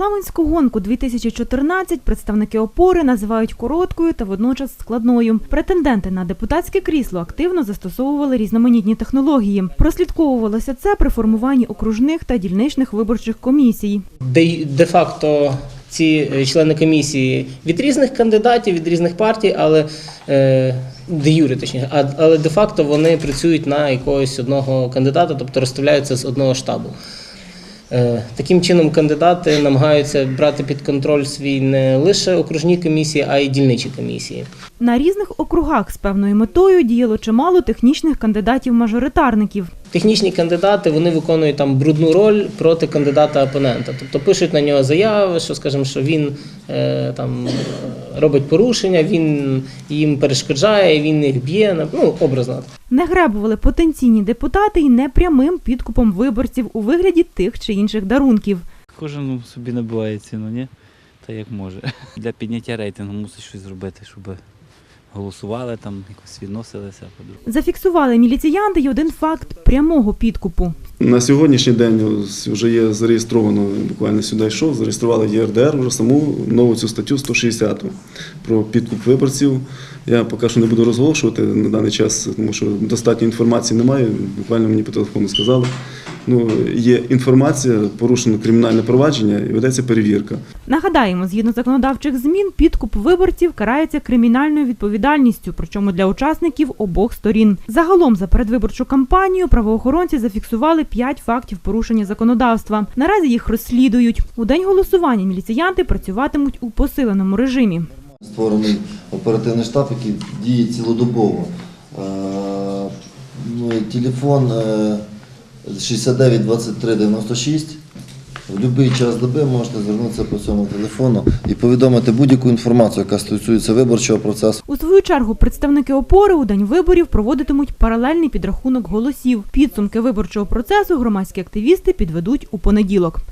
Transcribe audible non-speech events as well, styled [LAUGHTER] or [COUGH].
Парламентську гонку 2014 представники опори називають короткою та водночас складною. Претенденти на депутатське крісло активно застосовували різноманітні технології. Прослідковувалося це при формуванні окружних та дільничних виборчих комісій. де, де-факто ці е, члени комісії від різних кандидатів, від різних партій, але е, де юре, точніше, але де-факто вони працюють на якогось одного кандидата, тобто розставляються з одного штабу. Е, Таким чином, кандидати намагаються брати під контроль свій не лише окружні комісії, а й дільничі комісії. На різних округах з певною метою діяло чимало технічних кандидатів-мажоритарників. Технічні кандидати вони виконують там брудну роль проти кандидата опонента. Тобто пишуть на нього заяви, що скажімо, що він е, там робить порушення, він їм перешкоджає, він їх б'є. Ну образно. Не гребували потенційні депутати й непрямим підкупом виборців у вигляді тих чи інших дарунків. Кожен ну, собі набиває ціну, ні? Та як може. [LAUGHS] Для підняття рейтингу мусить щось зробити, щоб голосували там, якось відносилися. по-друге. Зафіксували міліціянти й один факт прямого підкупу. На сьогоднішній день вже є зареєстровано, буквально сюди йшов, зареєстрували ЄРДР вже саму нову цю статтю 160 про підкуп виборців. Я поки що не буду розголошувати на даний час, тому що достатньо інформації немає. Буквально мені по телефону сказали. Ну, є інформація, порушено кримінальне провадження і ведеться перевірка. Нагадаємо, згідно законодавчих змін, підкуп виборців карається кримінальною відповідальністю, причому для учасників обох сторін. Загалом за передвиборчу кампанію правоохоронці зафіксували 5 фактів порушення законодавства. Наразі їх розслідують. У день голосування міліціянти працюватимуть у посиленому режимі. Створений оперативний штаб, який діє цілодобово. Е, ну, Телефон е, 69 23 96. В будь-який час доби можете звернутися по цьому телефону і повідомити будь-яку інформацію, яка стосується виборчого процесу. У свою чергу представники опори у день виборів проводитимуть паралельний підрахунок голосів. Підсумки виборчого процесу громадські активісти підведуть у понеділок.